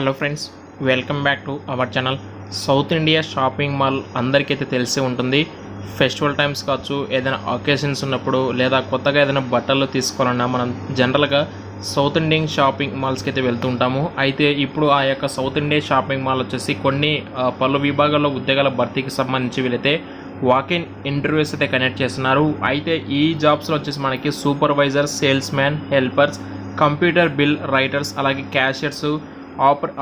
Hello friends welcome back to our channel. South India shopping mall అందరికైతే తెలిసి ఉంటుంది. Festival times కావచ్చు ఏదైనా occasions ఉన్నప్పుడు లేదా కొత్తగా ఏదైనా బట్టలు తీసుకోవాలన్నా మనం జనరల్గా సౌత్ ఇండియన్ షాపింగ్ మాల్స్కి అయితే వెళ్తూ ఉంటాము. అయితే ఇప్పుడు ఆ యొక్క సౌత్ ఇండియా షాపింగ్ మాల్ వచ్చేసి కొన్ని పలు విభాగాల్లో ఉద్యోగాల భర్తీకి సంబంధించి వీలైతే వాకిన్ ఇంటర్వ్యూస్ అయితే కనెక్ట్ చేస్తున్నారు. అయితే ఈ జాబ్స్లో వచ్చేసి మనకి supervisor salesman helpers computer bill writers అలాగే క్యాషియర్స్ ఆపర్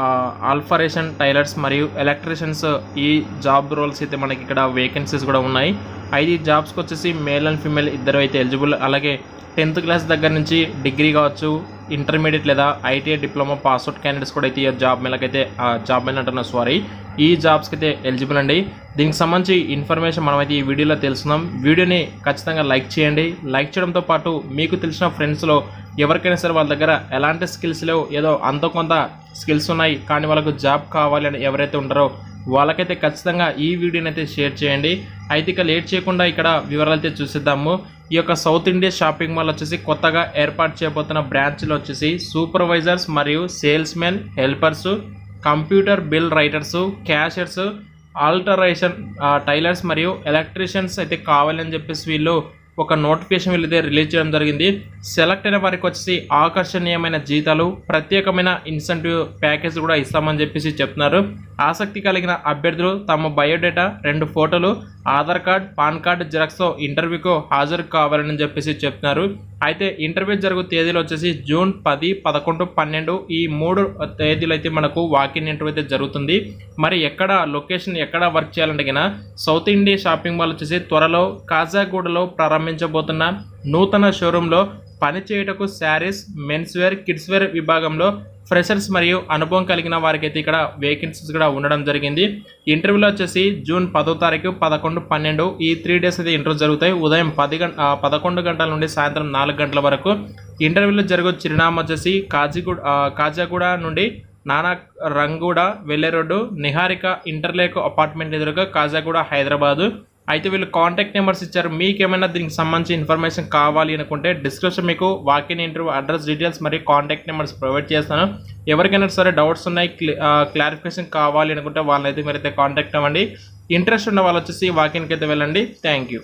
ఆల్ఫరేషన్ టైలర్స్ మరియు ఎలక్ట్రీషియన్స్ ఈ జాబ్ రోల్స్ అయితే మనకి ఇక్కడ వేకెన్సీస్ కూడా ఉన్నాయి. అయితే ఈ జాబ్స్కి వచ్చేసి మేల్ అండ్ ఫీమేల్ ఇద్దరు అయితే ఎలిజిబుల్. అలాగే టెన్త్ క్లాస్ దగ్గర నుంచి డిగ్రీ కావచ్చు ఇంటర్మీడియట్ లేదా ఐటీఐ డిప్లొమా పాస్అవుట్ క్యాండిడేట్స్ కూడా అయితే ఈ జాబ్ మేలకైతే జాబ్ మేల్ అంటున్నా సారీ ఈ జాబ్స్కి అయితే ఎలిజిబుల్ అండి. దీనికి సంబంధించి ఇన్ఫర్మేషన్ మనమైతే ఈ వీడియోలో తెలుసుకుందాం. వీడియోని ఖచ్చితంగా లైక్ చేయండి. లైక్ చేయడంతో పాటు మీకు తెలిసిన ఫ్రెండ్స్లో ఎవరికైనా సరే వాళ్ళ దగ్గర ఎలాంటి స్కిల్స్ లేవు ఏదో అంత కొంత స్కిల్స్ ఉన్నాయి కానీ వాళ్ళకు జాబ్ కావాలి అని ఎవరైతే ఉంటారో వాళ్ళకైతే ఖచ్చితంగా ఈ వీడియోని అయితే షేర్ చేయండి. అయితే ఇక లేట్ చేయకుండా ఇక్కడ వివరాలు అయితే చూసిద్దాము. ఈ యొక్క సౌత్ ఇండియా షాపింగ్ మాల్ వచ్చేసి కొత్తగా ఏర్పాటు చేయబోతున్న బ్రాంచ్లో వచ్చేసి సూపర్వైజర్స్ మరియు salesmen helpers computer bill writers cashiers alteration tailors మరియు ఎలక్ట్రీషియన్స్ అయితే కావాలని చెప్పేసి వీళ్ళు ఒక నోటిఫికేషన్ వీళ్ళైతే రిలీజ్ చేయడం జరిగింది. సెలెక్ట్ అయిన వారికి వచ్చేసి ఆకర్షణీయమైన జీతాలు ప్రత్యేకమైన ఇన్సెంటివ్ ప్యాకేజ్ కూడా ఇస్తామని చెప్పేసి చెప్తున్నారు. ఆసక్తి కలిగిన అభ్యర్థులు తమ బయోడేటా రెండు ఫోటోలు ఆధార్ కార్డ్ పాన్ కార్డు జిరాక్స్తో ఇంటర్వ్యూకు హాజరు కావాలని చెప్పేసి చెప్తున్నారు. అయితే ఇంటర్వ్యూ జరుగు తేదీలు వచ్చేసి జూన్ పది పదకొండు పన్నెండు ఈ మూడు తేదీలు అయితే మనకు వాకిన్ ఇంటర్వ్యూ అయితే జరుగుతుంది. మరి ఎక్కడ లొకేషన్ ఎక్కడ వర్క్ చేయాలంటే సౌత్ ఇండియా షాపింగ్ మాల్ వచ్చేసి త్వరలో కాజాగూడలో ప్రారంభించబోతున్న నూతన షోరూంలో పనిచేయుటకు sarees mens wear kids wear విభాగంలో ఫ్రెషర్స్ మరియు అనుభవం కలిగిన వారికి అయితే ఇక్కడ వేకెన్సీస్ కూడా ఉండడం జరిగింది. ఇంటర్వ్యూలో వచ్చేసి జూన్ పదో తారీఖు పదకొండు పన్నెండు ఈ త్రీ డేస్ అయితే ఇంటర్వ్యూ జరుగుతాయి. ఉదయం పది గంట పదకొండు గంటల నుండి సాయంత్రం నాలుగు గంటల వరకు. ఇంటర్వ్యూలో జరుగు చిరునామా వచ్చేసి కాజీగూడ కాజాగూడ నుండి నానా రంగూడ వెల్లే రోడ్డు నిహారిక ఇంటర్లేక్ అపార్ట్మెంట్ ఎదురుగా కాజాగూడ హైదరాబాదు. అయితే వీళ్ళు కాంటాక్ట్ నెంబర్స్ ఇచ్చారు. మీకు ఏమైనా దీనికి సంబంధించి ఇన్ఫర్మేషన్ కావాలి అనుకుంటే డిస్క్రిప్షన్ మీకు walk in interview address details మరియు కాంటాక్ట్ నెంబర్స్ ప్రొవైడ్ చేస్తాను. ఎవరికైనా సరే డౌట్స్ ఉన్నాయి క్లారిఫికేషన్ కావాలి అనుకుంటే వాళ్ళనైతే మీరైతే కాంటాక్ట్ అవ్వండి. ఇంట్రెస్ట్ ఉన్న వాళ్ళు వచ్చేసి వాకిన్కి అయితే వెళ్ళండి. Thank you